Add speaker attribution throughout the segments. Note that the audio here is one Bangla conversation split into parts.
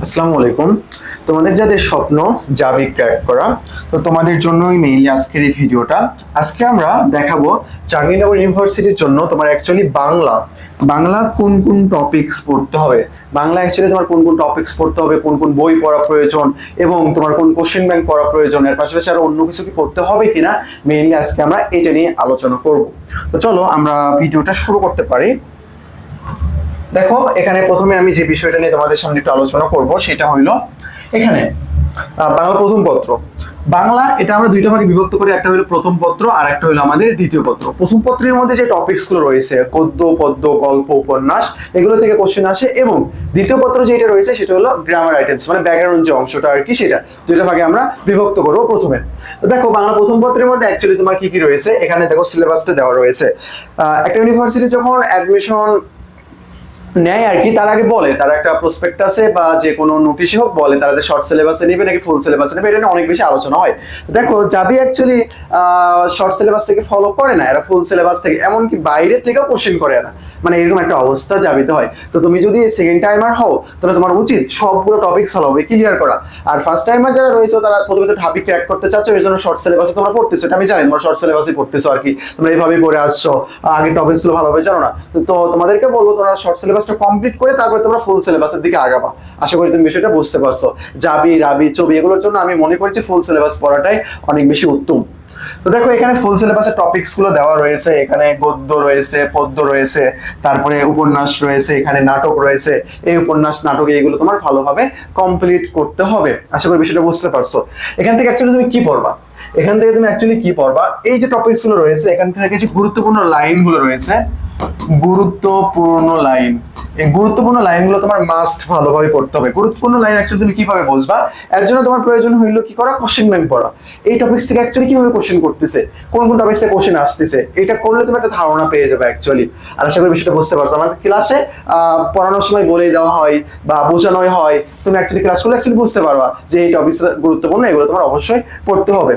Speaker 1: আসসালামু আলাইকুম। তোমাদের যাদের স্বপ্ন যাবে ক্র্যাক করা, তো তোমাদের জন্যই মেইনলি আজকের এই ভিডিওটা। আজকে আমরা দেখাবো জাহাঙ্গীরনগর ইউনিভার্সিটির জন্য তোমার অ্যাকচুয়ালি বাংলা বাংলা কোন কোন টপিকস পড়তে হবে? বাংলা অ্যাকচুয়ালি তোমার কোন কোন টপিকস পড়তে হবে, কোন কোন বই পড়া প্রয়োজন, এবং তোমার কোন কোশ্চেন ব্যাংক পড়া প্রয়োজন, এর পাশাপাশি আরও অন্য কিছু কি পড়তে হবে কিনা মেইনলি আজকে আমরা এটা নিয়ে আলোচনা করব। তো চলো আমরা ভিডিওটা শুরু করতে পারি। দেখো, এখানে প্রথমে আমি যে বিষয়টা নিয়ে তোমাদের সামনে একটু আলোচনা করব, সেটা হইল এখানে বাংলা প্রথম পত্র। বাংলা, এটা আমরা দুইটা ভাগে বিভক্ত করি, একটা হলো প্রথম পত্র আর একটা হলো আমাদের দ্বিতীয় পত্র। প্রথম পত্রের মধ্যে যে টপিকসগুলো রয়েছে, গদ্য, পদ্য, গল্প, উপন্যাস, এগুলো থেকে কোশ্চেন আসে এবং দ্বিতীয় পত্র যেটা রয়েছে, সেটা হলো গ্রামার আইটেমস মানে ব্যাকরণ যে অংশটা আর কি সেটা, দুইটা ভাগে আমরা বিভক্ত করব প্রথমে। দেখো, বাংলা প্রথম পত্রের মধ্যে অ্যাকচুয়ালি তোমার কি কি রয়েছে? এখানে দেখো সিলেবাসটা দেওয়া রয়েছে। একটা ইউনিভার্সিটি যখন অ্যাডমিশন নেয় আর কি, তার আগে বলে, তারা একটা প্রসপেক্টাসে বা যে কোনো নোটিশে হোক, বলে তারা যে শর্ট সিলেবাসে নেবে নাকি ফুল সিলেবাসে নেবে, এটা অনেক বেশি আলোচনা হয়। দেখো যাবি অ্যাকচুয়ালি শর্ট সিলেবাস থেকে ফলো করে না, এরা ফুল সিলেবাস থেকে, এমনকি বাইরে থেকেও কোশ্চেন করে না। মানে এরকম একটা অবস্থা যাবিতে হয়। তো তুমি যদি সেকেন্ড টাইমার হও, তাহলে তোমার উচিত সবগুলো টপিক সলভ হবে ক্লিয়ার করা। আর ফার্স্ট টাইমার যারা রয়েছে, তারা প্রথমে তো ঢাবি ক্র্যাক করতে চাচ্ছ, এর জন্য শর্ট সিলেবাসে তোমরা পড়তেছো, এটা আমি জানি, তোমরা শর্ট সিলেবাসে পড়তেছো আর কি। তোমরা এইভাবেই পড়ে আসছো আগে টপিকসগুলো ভালোভাবে জানো না। তো- তো তোমাদেরকে বলব, তোমরা শর্ট সিলেবাসটা কমপ্লিট করে তারপরে তোমরা ফুল সিলেবাসের দিকে আগাবা। আশা করি তুমি বিষয়টা বুঝতে পারছ। জাবি রাবি ছবি এগুলোর জন্য আমি মনে করছি ফুল সিলেবাস পড়াটাই অনেক বেশি উত্তম। তো দেখো, এখানে ফুল সিলেবাসের টপিকসগুলো দেওয়া রয়েছে। এখানে গদ্য রয়েছে, পদ্য রয়েছে, তারপরে উপন্যাস রয়েছে, এখানে নাটক রয়েছে। এই উপন্যাস, নাটক, এইগুলো তোমার ভালোভাবে কমপ্লিট করতে হবে। আশা করি বিষয়টা বুঝতে পারছ। এখান থেকে অ্যাকচুয়ালি তুমি কি পড়বা? এখান থেকে তুমি অ্যাকচুয়ালি কি পড়বা? এই যে টপিকসগুলো রয়েছে, এখান থেকে যে গুরুত্বপূর্ণ লাইনগুলো রয়েছে। গুরুত্বপূর্ণ লাইন এই গুরুত্বপূর্ণ লাইনগুলো তোমার মাস্ট ভালোভাবে পড়তে হবে। গুরুত্বপূর্ণ লাইন অ্যাকচুয়ালি তুমি কীভাবে বুঝবা এর জন্য তোমার প্রয়োজন হইল কি করা? কোশ্চেন ব্যাংক পড়া। এই টপিক্স থেকে অ্যাকচুয়ালি কীভাবে কোশ্চেন করতেছে? কোন কোন টপিক্স থেকে কোশ্চেন আসতেছে? এটা করলে তুমি একটা ধারণা পেয়ে যাবে অ্যাকচুয়ালি আর আশা করি বিষয়টা বুঝতে পারছ। আমার ক্লাসে পড়ানোর সময় বলে দেওয়া হয় বা বোঝানোই হয়। তুমি অ্যাকচুয়ালি ক্লাস করলে অ্যাকচুয়ালি বুঝতে পারবা যে এই টপিক্স গুরুত্বপূর্ণ, এগুলো তোমার অবশ্যই পড়তে হবে।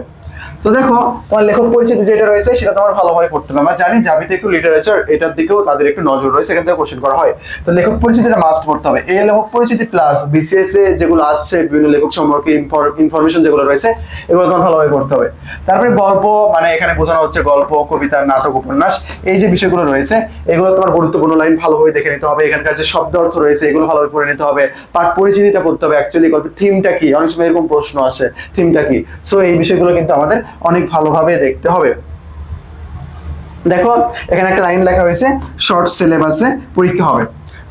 Speaker 1: তো দেখো, তোমার লেখক পরিচিতি যেটা রয়েছে, সেটা তোমার ভালোভাবে পড়তে হবে। আমরা জানি জাবিতে একটু লিটারেচার এটার দিকেও তাদের একটু নজর রয়েছে এখান থেকে কোশ্চেন করা হয়। তো লেখক পরিচিতিটা মাস্ট পড়তে হবে। এই লেখক পরিচিতি প্লাস বিসিএস এ যেগুলো আছে, বিভিন্ন লেখক সম্পর্কে ইনফরমেশন যেগুলো রয়েছে, এগুলো তোমার ভালোভাবে পড়তে হবে। তারপরে গল্প মানে এখানে বোঝানো হচ্ছে গল্প, কবিতা, নাটক, উপন্যাস, এই যে বিষয়গুলো রয়েছে, এগুলো তোমার গুরুত্বপূর্ণ লাইন ভালোভাবে দেখে নিতে হবে। এখানকার যে শব্দ অর্থ রয়েছে, এগুলো ভালোভাবে পড়ে নিতে হবে। পাঠ পরিচিতিটা করতে হবে অ্যাকচুয়ালি গল্পের থিমটা কি? অনেক সময় এরকম প্রশ্ন আসে থিমটা কি? সো এই বিষয়গুলো কিন্তু আমাদের অনেক ভালোভাবে দেখতে হবে। দেখো, এখানে একটা লাইন লেখা হয়েছে শর্ট সিলেবাসে পরীক্ষা হবে।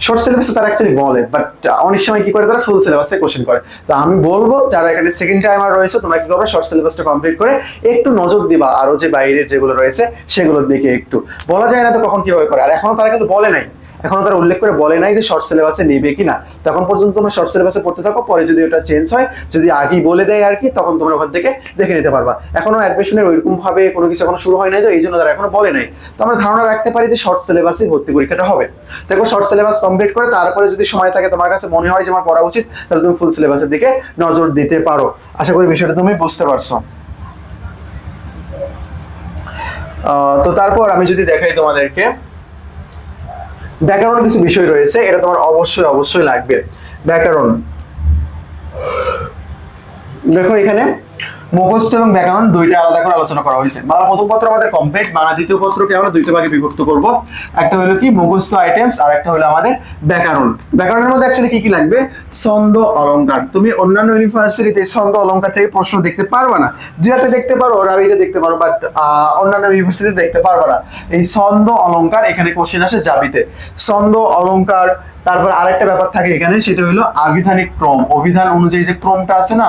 Speaker 1: শর্ট সিলেবাসে তারা অ্যাকচুয়ালি বলে বাট অনেক সময় কি করে তারা ফুল সিলেবাসে কোশ্চেন করে। তো আমি বলব, যারা এখানে সেকেন্ড টাইমার রয়েছে, তোমরা কি করবে শর্ট সিলেবাসটা কমপ্লিট করে একটু নজর দিবা, আরও যে বাইরের যেগুলো রয়েছে, সেগুলোর দিকে একটু। বলা যায় না তো কখন কীভাবে করে, আর এখনও তারা কিন্তু বলে নাই। এখনও তারা উল্লেখ করে বলে নাই যে শর্ট সিলেবাসে নেবে কি না তখন পর্যন্ত তোমরা শর্ট সিলেবাসে পড়তে থাকো, পরে যদি ওটা চেঞ্জ হয়, যদি আগেই বলে দেয় আর কি, তখন তোমরা ওখান থেকে দেখে নিতে পারবা। এখনও অ্যাডমিশনের ওইরকম ভাবে কোনো কিছু এখনও শুরু হয় নাই তো, এই জন্য তারা এখনও বলে নাই। তো আমরা ধারণা রাখতে পারি যে শর্ট সিলেবাসে ভর্তি পরীক্ষাটা হবে। দেখো শর্ট সিলেবাস কমপ্লিট করে তারপরে যদি সময় থাকে তোমার কাছে মনে হয় যে আমার পড়া উচিত, তাহলে তুমি ফুল সিলেবাসের দিকে নজর দিতে পারো। আশা করি বিষয়টা তুমি বুঝতে পারছ। তো তারপর আমি যদি দেখাই তোমাদেরকে ব্যাকরণ কিছু বিষয় রয়েছে এটা তোমার অবশ্যই অবশ্যই লাগবে। ব্যাকরণ। দেখো এখানে মুখস্থ এবং ব্যাকরণ দুইটা আলাদা করে আলোচনা করা হয়েছে। বাংলা প্রথম পত্র আমাদের কমপ্লিট বাংলা দ্বিতীয় পত্রকে আমরা দুইটা ভাগে বিভক্ত করব। একটা হলো কি, মুখস্থ আইটেমস আর একটা হলো আমাদের ব্যাকরণ। ব্যাকরণের মধ্যে অ্যাকচুয়ালি কি কি লাগবে? ছন্দ, অলংকার। তুমি অন্যান্য ইউনিভার্সিটিতে ছন্দ, অলংকার থেকে প্রশ্ন দেখতে পারবে না। দুই একটা দেখতে পারো রাবিতে দেখতে পারো বাট অন্যান্য ইউনিভার্সিটিতে দেখতে পারবে না। এই ছন্দ, অলংকার, এখানে কোশ্চেন আসে জাবিতে ছন্দ, অলংকার, তারপর আরেকটা ব্যাপার থাকে এখানে, সেটা হলো আবিধানিক ক্রম। অভিধান অনুযায়ী যে ক্রমটা আছে না,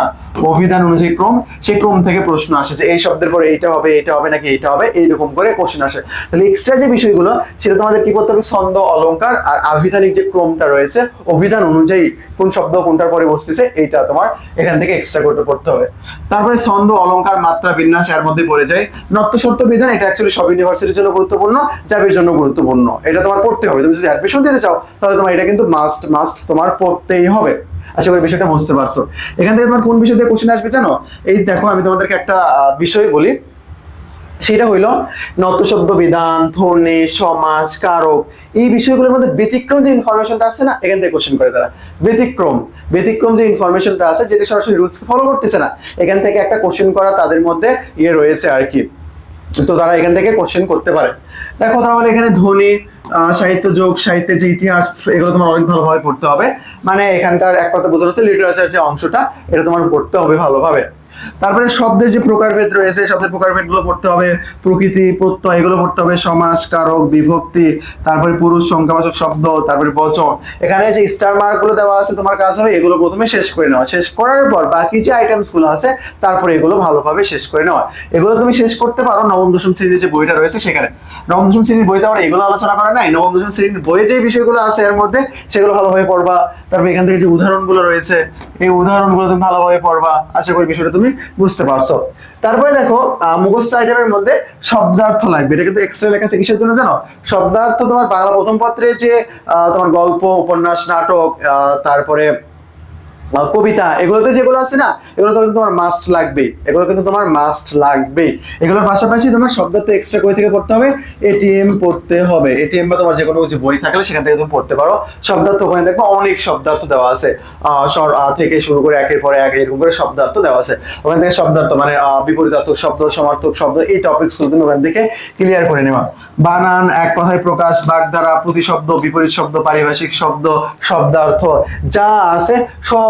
Speaker 1: অভিধান অনুযায়ী ক্রম সেই ক্রম থেকে প্রশ্ন আসে যে এই শব্দের পরে এইটা হবে, এটা হবে নাকি এইটা হবে, এইরকম করে কোশ্চেন আসে। তাহলে এক্সট্রা যে বিষয়গুলো, সেটা তোমাদের কি করতে হবে? ছন্দ অলংকার আর আবিধানিক যে ক্রমটা রয়েছে, অভিধান অনুযায়ী কোন শব্দ কোনটার পরে বসতেছে, এইটা তোমার এখান থেকে এক্সট্রা করতে পড়তে হবে। তারপরে ছন্দ অলংকার মাত্রা, বিন্যাস, এর মধ্যে পড়ে যায়। নত্য সত্য বিধান, এটা অ্যাকচুয়ালি সব ইউনিভার্সিটির জন্য গুরুত্বপূর্ণ জাবির জন্য গুরুত্বপূর্ণ। এটা তোমার পড়তে হবে। তুমি যদি অ্যাডমিশন দিতে চাও, তাহলে তোমার এটা কিন্তু মাস্ট মাস্ট তোমার পড়তেই হবে। আশা করি বিষয়টা বুঝতে পারছ। এখান থেকে তোমার কোন বিষয় দিয়ে কোশ্চেন আসবে জানো? এই দেখো, আমি তোমাদেরকে একটা বিষয় বলি। সেটা হইল নত শব্দ বিধান ধ্বনি সমাজ, কারক, এই বিষয়গুলোর মধ্যে ব্যতিক্রম যে ইনফরমেশনটা আছে না, এখান থেকে কোশ্চেন করে তারা। ব্যতিক্রম ব্যতিক্রম যে ইনফরমেশনটা আছে, যেটা সরাসরি রুলস ফলো করতেছে না, এখান থেকে একটা কোশ্চেন করা তাদের মধ্যে ইয়ে রয়েছে আর কি। তো তারা এখান থেকে কোশ্চেন করতে পারে। দেখো তাহলে এখানে ধ্বনি সাহিত্য যোগ, সাহিত্যের যে ইতিহাস, এগুলো তোমার অনেক ভালোভাবে পড়তে হবে। মানে এখানকার এক কথা বোঝা হচ্ছে লিটারেচার যে অংশটা, এটা তোমার পড়তে হবে ভালোভাবে। তারপরে শব্দের যে প্রকারভেদ রয়েছে, শব্দের প্রকারভেদগুলো পড়তে হবে, প্রকৃতি প্রত্যয়, এগুলো পড়তে হবে সমাস কারক, বিভক্তি, তারপরে পুরুষ, সংখ্যাবাচক শব্দ, তারপরে বচন। এখানে যে স্টার মার্কগুলো দেওয়া আছে, তোমার কাজ হবে এগুলো প্রথমে শেষ করে নেওয়া। শেষ করার পর বাকি যে আইটেমসগুলো আছে, তারপরে এগুলো ভালোভাবে শেষ করে নেওয়া। এগুলো তুমি শেষ করতে পারো নবম, দশম শ্রেণির যে বইটা রয়েছে সেখানে। নবম, দশম শ্রেণির বইতে আমরা এগুলো আলোচনা করা নাই। নবম, দশম শ্রেণির বইয়ে যে বিষয়গুলো আছে এর মধ্যে, সেগুলো ভালোভাবে পড়বা। তারপরে এখান থেকে যে উদাহরণগুলো রয়েছে, এই উদাহরণগুলো তুমি ভালোভাবে পড়বা। আশা করি বিষয়টা তুমি বুঝতে পারছ। তারপরে দেখো মুখস্থ আইটেমের মধ্যে শব্দার্থ লাগবে। এটা কিন্তু এক্সট্রা লেখা আছে কিসের জন্য জানো? শব্দার্থ তোমার বাংলা প্রথম পত্রে যে তোমার গল্প, উপন্যাস, নাটক তারপরে কবিতা, এগুলোতে যেগুলো আছে না, এগুলো তো তোমার মাস্ট লাগবে, এগুলো কিন্তু তোমার মাস্ট লাগবে। এগুলোর পাশাপাশি তোমার শব্দার্থ এক্সট্রা বই থেকে পড়তে হবে এটিএম পড়তে হবে। এটিএম বা তোমার যে কোনো কিছু বই থাকলে সেখান থেকে তুমি পড়তে পারো। শব্দার্থ ওখানে দেখব, অনেক শব্দার্থ দেওয়া আছে। স্বর, আ থেকে শুরু করে একের পরে এক, এরকম করে শব্দার্থ দেওয়া আছে। ওখান থেকে শব্দার্থ মানে বিপরীতার্থক শব্দ, সমার্থক শব্দ, এই টপিকসগুলো তুমি ওখান থেকে ক্লিয়ার করে নেওয়া বানান, এক কথায় প্রকাশ, বাগধারা, প্রতিশব্দ, বিপরীত শব্দ, পারিভাষিক শব্দ, শব্দার্থ, যা আছে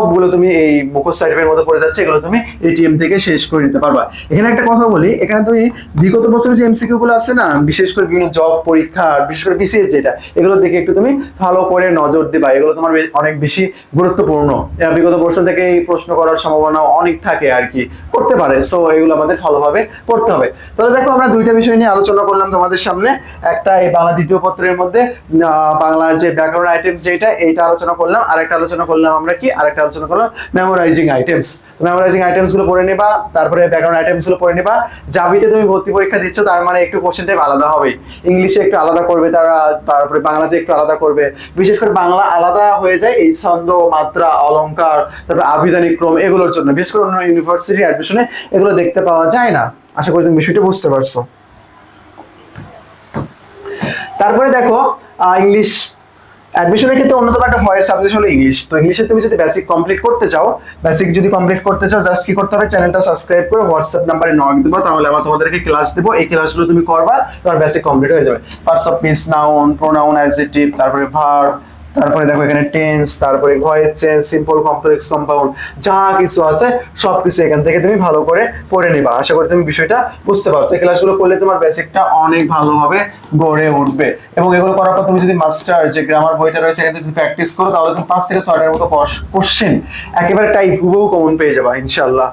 Speaker 1: সবগুলো তুমি এই মুখস্থ টাইপের মধ্যে পড়ে যাচ্ছে, এগুলো তুমি এটিএম থেকে শেষ করে নিতে পারবা। এখানে একটা কথা বলি, এখানে তুমি বিগত বছরের যে এমসিকিউ গুলো আছে না, বিশেষ করে বিভিন্ন জব পরীক্ষা বিশেষ করে বিসিএস যেটা, এগুলো দেখে একটু তুমি ভালো করে নজর দিবা। এগুলো তোমার অনেক বেশি গুরুত্বপূর্ণ। বিগত বছর থেকে এই প্রশ্ন করার সম্ভাবনা অনেক থাকে আর কি। করতে পারে সো এগুলো আমাদের ভালোভাবে পড়তে হবে। তাহলে দেখো, আমরা দুইটা বিষয় নিয়ে আলোচনা করলাম তোমাদের সামনে। একটা এই বাংলা দ্বিতীয় পত্রের মধ্যে বাংলার যে ব্যাকরণ আইটেম যেটা, এইটা আলোচনা করলাম। আরেকটা আলোচনা করলাম আমরা কি? আরেকটা আলোচনা করলাম মেমোরাইজিং আইটেমস মেমোরাইজিং আইটেমসগুলো পড়ে নিবা, তারপরে ব্যাকরণ আইটেমসগুলো পড়ে নিবা। জাবিতে তুমি ভর্তি পরীক্ষা দিচ্ছ, তার মানে একটু কোশ্চেন টাইপ আলাদা হবে। ইংলিশে একটু আলাদা করবে তারা, তারপরে বাংলাতে একটু আলাদা করবে। বিশেষ করে বাংলা আলাদা হয়ে যায়, এই ছন্দ, মাত্রা, অলংকার, তারপরে আবিধানিক ক্রম এগুলোর জন্য। বিশেষ করে অন্য ইউনিভার্সিটি অ্যাডমিশনে এগুলো দেখতে পাওয়া যায় না। আশা করি তুমি বিষয়টা বুঝতে পারছ। তারপরে দেখো ইংলিশ অ্যাডমিশনের ক্ষেত্রে অন্যতম একটা ভয়ের সাবজেক্ট হলো ইংলিশ তো ইংলিশে তুমি যদি বেসিক কমপ্লিট করতে চাও বেসিক যদি কমপ্লিট করতে চাও জাস্ট কি করতে হবে? চ্যানেলটা সাবস্ক্রাইব করে হোয়াটসঅ্যাপ নাম্বারে নক দেবো, তাহলে আমার তোমাদেরকে ক্লাস দেবো। এই ক্লাসগুলো তুমি করবা, তোমার বেসিক কমপ্লিট হয়ে যাবে। First of piece noun pronoun adjective তারপরে ভার্ব তারপরে দেখো এখানে টেন্স তারপরে voice change simple complex compound যা কিছু আছে সব কিছু এখান থেকে তুমি ভালো করে পড়ে নিবা। আশা করি তুমি বিষয়টা বুঝতে পারছ। এই ক্লাসগুলো করলে তোমার বেসিকটা অনেক ভালোভাবে গড়ে উঠবে। এবং এগুলো করার পর তুমি যদি মাস্টার যে গ্রামার বইটা রয়েছে, এখানে যদি প্র্যাকটিস করো, তাহলে তুমি পাঁচ থেকে ছয়টার মতো কোশ্চেন একেবারে টাইপ হুবহু কমন পেয়ে যাবা ইনশাল্লাহ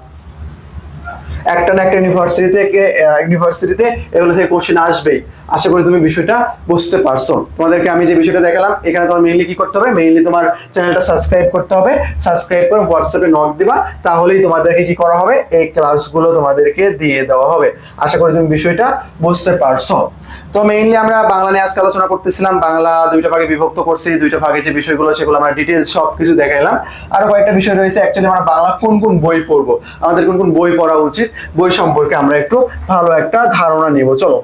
Speaker 1: একটা না একটা ইউনিভার্সিটি থেকে ইউনিভার্সিটিতে এগুলো থেকে কোশ্চেন আসবেই। আশা করি তুমি বিষয়টা বুঝতে পারছ। তোমাদেরকে আমি যে বিষয়টা দেখালাম, এখানে তোমার মেইনলি কি করতে হবে? মেইনলি তোমার চ্যানেলটা সাবস্ক্রাইব করতে হবে। সাবস্ক্রাইব করে হোয়াটসঅ্যাপে নক দিবা, তাহলেই তোমাদেরকে কি করা হবে? এই ক্লাসগুলো তোমাদেরকে দিয়ে দেওয়া হবে। আশা করি তুমি বিষয়টা বুঝতে পারছ। তো মেইনলি আমরা বাংলা নিয়ে আজকে আলোচনা করতেছিলাম, বাংলা দুইটা ভাগে বিভক্ত করছি, দুইটা ভাগে যে বিষয়গুলো সেগুলো আমরা ডিটেলস সব কিছু দেখাইলাম। আরও কয়েকটা বিষয় রয়েছে অ্যাকচুয়ালি আমরা বাংলা কোন কোন বই পড়ব, আমাদের কোন কোন বই পড়া উচিত, বই সম্পর্কে আমরা একটু ভালো একটা ধারণা নিব, চলো।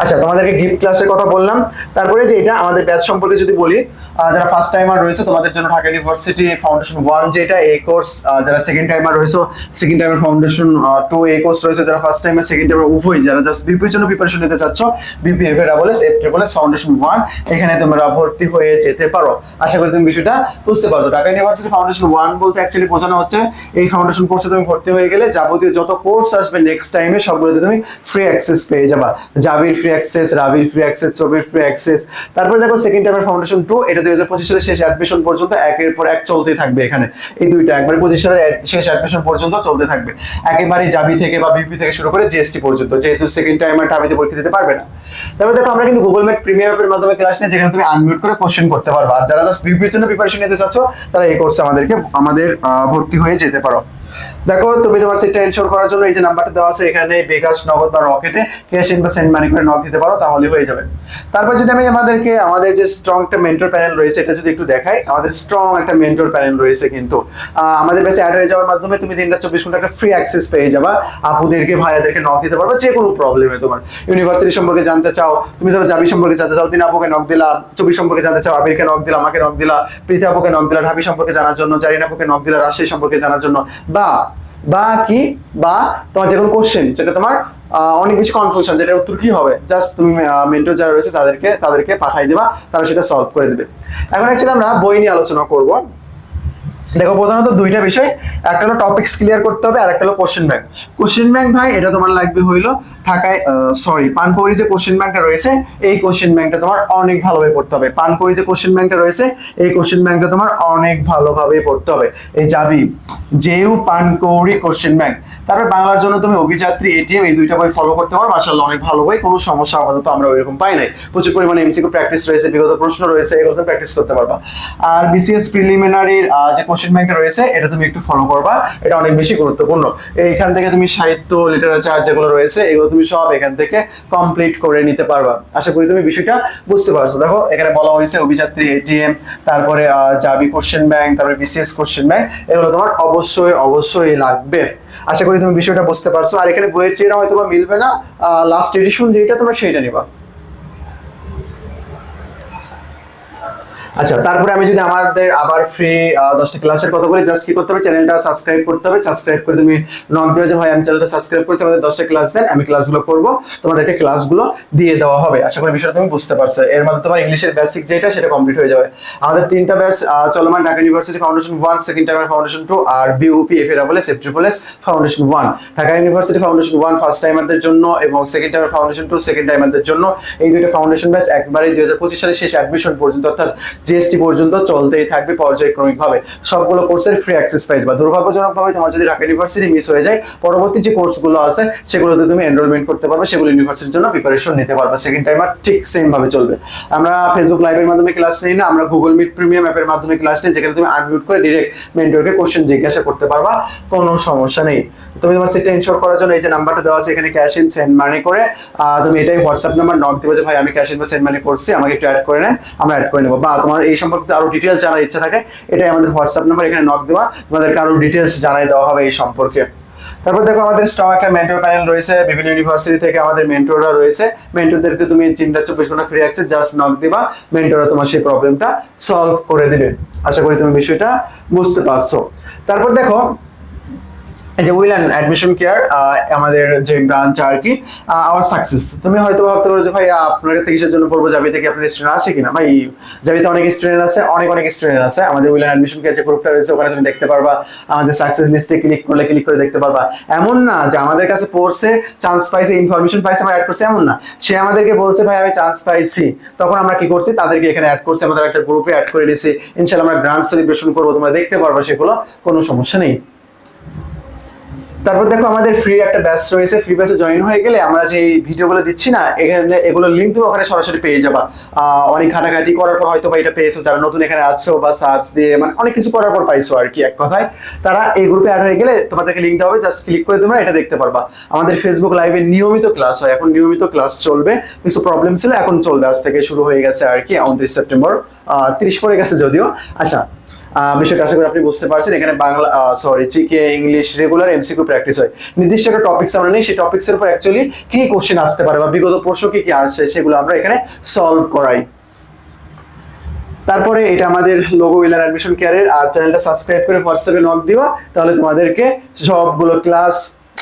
Speaker 1: আচ্ছা তোমাদেরকে গিফট ক্লাসের কথা বললাম, তারপরে যে এটা আমাদের ব্যাচ সম্পর্কে যদি বলি যারা ফার্স্ট টাইমার রয়েছে, তোমাদের জন্য ঢাকা ইউনিভার্সিটি ফাউন্ডেশন ওয়ান যেটা এই কোর্স যারা সেকেন্ড টাইমার রয়েছে সেকেন্ড টাইমার ফাউন্ডেশন টু এই কোর্স রয়েছে, যারা ফার্স্ট টাইমার সেকেন্ড টাইমার উভয় যারা জাস্ট বিপির জন্য প্রিপারেশন নিতে চাচ্ছ BP F double S F triple S foundation one এখানে তোমরা ভর্তি হয়ে যেতে পারো। আশা করি তুমি বিষয়টা বুঝতে পারছ। ঢাকা ইউনিভার্সিটি ফাউন্ডেশন ওয়ান বলতে অ্যাকচুয়ালি বোঝানো হচ্ছে, এই ফাউন্ডেশন কোর্সে তুমি ভর্তি হয়ে গেলে যাবতীয় যত কোর্স আসবে নেক্সট টাইমে সবগুলোতে তুমি ফ্রি অ্যাক্সেস পেয়ে যাবা। জাবির ফ্রি অ্যাক্সেস রাবির ফ্রি অ্যাক্সেস চবির ফ্রি অ্যাক্সেস তারপরে দেখো সেকেন্ড টাইমের ফাউন্ডেশন টু এটা সালের শেষ অ্যাডমিশন পর্যন্ত একের পর এক থাকবে এখানে। এই দুইটা পঁচিশ সালের শেষ অ্যাডমিশন পর্যন্ত চলতে থাকবে। একেবারে জাবি থেকে বা বিপি থেকে শুরু করে জিএসটি পর্যন্ত, যেহেতু সেকেন্ড টাইমার টাবিতে পরীক্ষা দিতে পারবে না। তারপরে দেখো, আমরা কিন্তু গুগল মিট প্রিমিয়ার অ্যাপের মাধ্যমে ক্লাস নিয়ে যেখানে তুমি আনমিউট করে কোশ্চেন করতে পারবা। আর যারা জাস্ট বিপির জন্য প্রিপারেশন নিতে চাচ্ছ, তারা এই কোর্সে আমাদেরকে, আমাদের ভর্তি হয়ে যেতে পারো। দেখো, তুমি তোমার সিটটা এনশোর করার জন্য এই যে নাম্বারটা দেওয়া আছে, এখানে বিকাশ নগদ বা রকেটে ক্যাশ ইন বা সেন্ড মানি করে নক দিতে পারো, তাহলে হয়ে যাবে। তারপর যদি আমি আমাদেরকে, আমাদের যে স্ট্রং একটা মেন্টর প্যানেল রয়েছে, এটা যদি একটু দেখাই, আমাদের স্ট্রং একটা মেন্টর প্যানেল রয়েছে কিন্তু। আমাদের কাছে অ্যাড হয়ে যাওয়ার মাধ্যমে তুমি তিনটা চব্বিশ ঘণ্টা একটা ফ্রি অ্যাক্সেস পেয়ে যাবা। আপুদেরকে, ভাইয়াদেরকে নক দিতে পারবে যে কোনো প্রবলেমে তোমার। ইউনিভার্সিটি সম্পর্কে জানতে চাও, তুমি ধরো জাবি সম্পর্কে জানতে চাও, দিন আপুকে নক দিলা, চব্বিশ সম্পর্কে জানতে চাও, আবিরকে নক দিলা, আমাকে নক দিলা, প্রীতি আপুকে নক দিলা, ঢাবি সম্পর্কে জানার জন্য, জারিন আপুকে নক দিলা রাশি সম্পর্কে জানার জন্য, বা বা বা কি? বা তোমার যে কোনো কোশ্চেন যেটা তোমার অনেক বেশি কনফিউশন যেটা উত্তর কি হবে? জাস্ট তুমি মেন্টর যারা রয়েছে তাদেরকে তাদেরকে পাঠাই দেবা, তারা সেটা সলভ করে দেবে। এখন অ্যাকচুয়ালি আমরা বই নিয়ে আলোচনা করব। দেখো, প্রধানত দুইটা বিষয়। একটা হলো টপিকস ক্লিয়ার করতে হবে আর একটা হলো কোশ্চেন ব্যাংক কোশ্চেন ব্যাংক ভাই, এটা তোমার লাগবে হইল ঢাকায় সরি পানপুরি যে কোশ্চেন ব্যাংকটা রয়েছে, এই কোশ্চেন ব্যাংকটা তোমার অনেক ভালোভাবে পড়তে হবে। পানপুরি যে কোশ্চেন ব্যাংকটা রয়েছে, এই কোশ্চেন ব্যাংকটা তোমার অনেক ভালোভাবে পড়তে হবে। এই যাবি, জেউ পানকৌড়ি কোশ্চেন ব্যাংক তারপর বাংলার জন্য তুমি অভিযাত্রী এটিএম এই দুইটা বই ফলো করতে পারো। মার্শাল্লাহ অনেক ভালো বই, কোনো সমস্যা আপাতত আমরা ওইরকম পাই নাই। প্রচুর পরিমাণে এমসিকিউ প্র্যাকটিস রয়েছে, বিগত প্রশ্ন রয়েছে, এগুলো তুমি প্র্যাকটিস করতে পারবা। আর বিসিএস প্রিলিমিনারির যে কোশ্চেন ব্যাংকটা রয়েছে, এটা তুমি একটু ফলো করবা, এটা অনেক বেশি গুরুত্বপূর্ণ। এইখান থেকে তুমি সাহিত্য লিটারেচার যেগুলো রয়েছে, এগুলো তুমি সব এখান থেকে কমপ্লিট করে নিতে পারবা। আশা করি তুমি বিষয়টা বুঝতে পারছ। দেখো, এখানে বলা হয়েছে অভিযাত্রী এটিএম তারপরে জাবি কোশ্চেন ব্যাংক তারপরে বিসিএস কোশ্চেন ব্যাংক এগুলো তোমার অবশ্যই অবশ্যই লাগবে। আশা করি তুমি বিষয়টা বুঝতে পারছ। আর এখানে বইয়ের চেয়ে হয়তো বা মিলবে না। লাস্ট এডিশন যেটা তোমরা সেইটা নিবা। আচ্ছা তারপরে আমি যদি আমাদের আবার ফ্রি দশটা ক্লাসের কথা বলি জাস্ট কি করতে হবে? চ্যানেলটা সাবস্ক্রাইব করতে হবে। সাবস্ক্রাইব করে তুমি নক দিও যে ভাই আমি চ্যানেলটা সাবস্ক্রাইব করেছি, আমাদের দশটা ক্লাস দেন, আমি ক্লাসগুলো করব। তোমাদেরকে ক্লাসগুলো দিয়ে দেওয়া হবে। আশা করি বিষয়টা তুমি বুঝতে পারছ। এর মধ্যে তোমার ইংলিশের বেসিক যেটা, সেটা কমপ্লিট হয়ে যাবে। আমাদের তিনটা ব্যাচ চলমান Dhaka university foundation one second টাইমের ফাউন্ডেশন টু আর বিউপি এফ এরা বলে সেপ্ট্রিপোলেস foundation one Dhaka university foundation one first টাইমারদের জন্য এবং second timer foundation two second টাইমারদের জন্য। এই দুইটা ফাউন্ডেশন ব্যাচ একবারে দুই হাজার পঁচিশ সালের শেষ অ্যাডমিশন পর্যন্ত, অর্থাৎ জিএসটি পর্যন্ত চলতেই থাকবে পর্যায়ক্রমিকভাবে। সবগুলো কোর্সের ফ্রি অ্যাক্সেস পাইস বা দুর্ভাগ্যজনকভাবে তোমার যদি ঢাকা ইউনিভার্সিটি মিস হয়ে যায়, পরবর্তী যে কোর্সগুলো আছে, সেগুলোতে তুমি এনরোলমেন্ট করতে পারবে, সেগুলো ইউনিভার্সিটির জন্য প্রিপারেশন নিতে পারবে। সেকেন্ড টাইমার ঠিক সেম ভাবে চলবে। আমরা ফেসবুক লাইভের মাধ্যমে ক্লাস নিই না, আমরা গুগল মিট প্রিমিয়াম অ্যাপের মাধ্যমে ক্লাস নিই, যেখানে তুমি আনমিউট করে ডিরেক্ট মেন্টরকে কোশ্চেন জিজ্ঞাসা করতে পারবা। কোনো সমস্যা নেই। তুমি তোমার সিটটা ইনশোর করার জন্য এই যে নাম্বারটা দেওয়া আছে, এখানে ক্যাশ ইন সেন্ড মানি করে তুমি এটাই হোয়াটসঅ্যাপ নাম্বার নক দিবে যে, ভাই, আমি ক্যাশ ইন বা সেন্ড মানি করছি, আমাকে একটু অ্যাড করে নেন, আমরা অ্যাড করে নেব। বা তোমার এই সম্পর্কে আরও ডিটেলস জানার ইচ্ছা থাকে, এটাই আমাদের হোয়াটসঅ্যাপ নাম্বার এখানে নক দেওয়া। তোমাদেরকে আরও ডিটেলস জানাই দেওয়া হবে এই সম্পর্কে। তারপর দেখো আমাদের একটা মেন্টর প্যানেল রয়েছে, বিভিন্ন ইউনিভার্সিটি থেকে আমাদের মেন্টররা রয়েছে। মেন্টরদেরকে তুমি চিন্তা চব্বিশ ঘণ্টা ফ্রি অ্যাক্সেস জাস্ট নক দিবা। মেন্টররা তোমার সেই প্রবলেমটা সলভ করে দিবে। আশা করি তুমি বিষয়টা বুঝতে পারছ। তারপর দেখো যে উইল অ্যান্ড অ্যাডমিশন কেয়ার আমাদের যে ব্রাঞ্চ আর কি আওয়ার সাকসেস তুমি হয়তো ভাবতে পারো যে ভাই আপনার কাছে কিসের জন্য পড়ব আপনার স্টুডেন্ট আছে কিনা? ভাই অনেক স্টুডেন্ট আছে, অনেক অনেক স্টুডেন্ট আছে। আমাদের উইল অ্যাডমিশন কেয়ার যে গ্রুপটা রয়েছে, ওখানে তুমি দেখতে পারবা, আমাদের সাকসেস লিস্টে ক্লিক করলে ক্লিক করে দেখতে পারবা। এমন না যে আমাদের কাছে পড়ছে চান্স পাইছে ইনফরমেশন পাইছে, আমরা অ্যাড করছি, এমন না। সে আমাদেরকে বলছে, ভাই, আমি চান্স পাইছি। তখন আমরা কি করছি, তাদেরকে এখানে অ্যাড করছি, আমাদের একটা গ্রুপে অ্যাড করে দিয়েছি ইনশাল্লাহ আমরা গ্রান্ড সেলিব্রেশন করব, তোমরা দেখতে পারবা সেগুলো, কোনো সমস্যা নেই। তারপর দেখো আমাদের ফ্রি একটা ব্যাচ রয়েছে ফ্রি ব্যাচে জয়েন হয়ে গেলে আমরা যে ভিডিওগুলো দিচ্ছি না, এখানে এগুলো লিঙ্ক তুমি ওখানে সরাসরি পেয়ে যাবা। অনেক ঘাটাঘাটি করার পর হয়তো বা এটা পেয়েছ, যারা নতুন এখানে আছো বা সার্চ দিয়ে মানে অনেক কিছু করার পর পাইছো আর কি এক কথায়। তারা এই গ্রুপে অ্যাড হয়ে গেলে তোমাদেরকে লিঙ্ক দেওয়া হবে জাস্ট ক্লিক করে তোমরা এটা দেখতে পারবা। আমাদের ফেসবুক লাইভে নিয়মিত ক্লাস হয়, এখন নিয়মিত ক্লাস চলবে, কিছু প্রবলেম ছিল, এখন চলবে, আজ থেকে শুরু হয়ে গেছে আর কি, উনত্রিশ সেপ্টেম্বর তিরিশ পরে গেছে যদিও। আচ্ছা বিষয়টা আশা করি আপনি বুঝতে পারছেন। এখানে Bangla sorry GK English regular MCQ practice হয়। নির্দিষ্ট একটা টপিকস আমরা নেই, সেই টপিকস এর উপর অ্যাকচুয়ালি কি কোশ্চেন আসতে পারে বা বিগত প্রশ্ন কি কি আসছে সেগুলো আমরা এখানে সলভ করাই। তারপরে এটা আমাদের লোগো উইলার অ্যাডমিশন কেয়ারের আর চ্যানেলটা সাবস্ক্রাইব করে হোয়াটসঅ্যাপে নক দিও, তাহলে তোমাদেরকে সবগুলো ক্লাস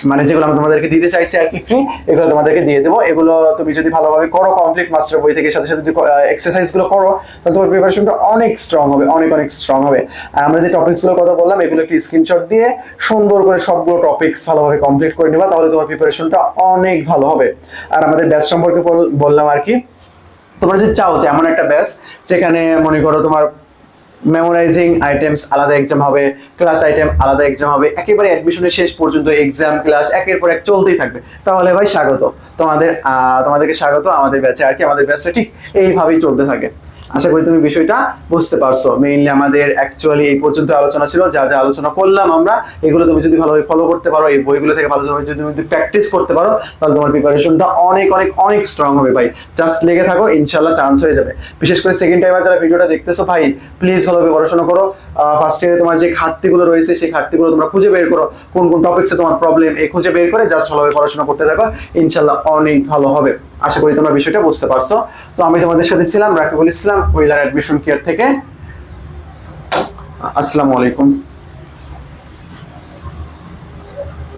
Speaker 1: মানে যেগুলো আমি তোমাদেরকে দিতে চাইছি আর কি ফ্রি এগুলো তোমাদেরকে দিয়ে দেবো। এগুলো তুমি যদি ভালোভাবে করো কমপ্লিট মাস্টার বই থেকে সাথে সাথে যদি এক্সারসাইজগুলো করো, তাহলে তোমার প্রিপারেশনটা অনেক স্ট্রং হবে, অনেক অনেক স্ট্রং হবে। আর আমরা যে টপিকসগুলোর কথা বললাম, এগুলো একটি স্ক্রিনশট দিয়ে সুন্দর করে সবগুলো টপিকস ভালোভাবে কমপ্লিট করে নেবা, তাহলে তোমার প্রিপারেশনটা অনেক ভালো হবে। আর আমাদের ব্যাচ সম্পর্কে বল- বললাম আর কি, তোমরা যদি চাও যে এমন একটা ব্যাচ যেখানে মনে করো তোমার মেমোরাইজিং আইটেমস আলাদা এক্সাম হবে ক্লাস আইটেম আলাদা এক্সাম হবে, একেবারে অ্যাডমিশনের শেষ পর্যন্ত এক্সাম ক্লাস একের পর এক চলতেই থাকবে। তাহলে ভাই স্বাগত। তোমাদের তোমাদেরকে স্বাগত, আমাদের ব্যাচে আর কি, আমাদের ব্যাচটা ঠিক এইভাবেই চলতে থাকে। আশা করি তুমি বিষয়টা বুঝতে পারছ। মেইনলি আমাদের অ্যাকচুয়ালি এই পর্যন্ত আলোচনা ছিল, যা যা আলোচনা করলাম আমরা, এগুলো তুমি যদি ভালোভাবে ফলো করতে পারো, এই বইগুলো থেকে ভালোভাবে যদি তুমি প্র্যাকটিস করতে পারো, তাহলে তোমার প্রিপারেশনটা অনেক অনেক অনেক স্ট্রং হবে ভাই। জাস্ট লেগে থাকো ইনশাল্লাহ চান্স হয়ে যাবে। বিশেষ করে সেকেন্ড টাইমে যারা ভিডিওটা দেখতেছো ভাই প্লিজ ভালোভাবে পড়াশোনা করো। ফার্স্ট ইয়ারে তোমার যে ঘাটতিগুলো রয়েছে, সেই ঘাটতিগুলো তোমরা খুঁজে বের করো। কোন কোন টপিক্সে তোমার প্রবলেম এই খুঁজে বের করে জাস্ট ভালোভাবে পড়াশোনা করতে থাকো। ইনশাল্লাহ অনেক ভালো হবে। আশা করি তোমরা বিষয়টা বুঝতে পারছ। তো আমি তোমাদের সাথে ছিলাম Rakibul Islam. Wheeler admission care থেকে। আসসালামু আলাইকুম।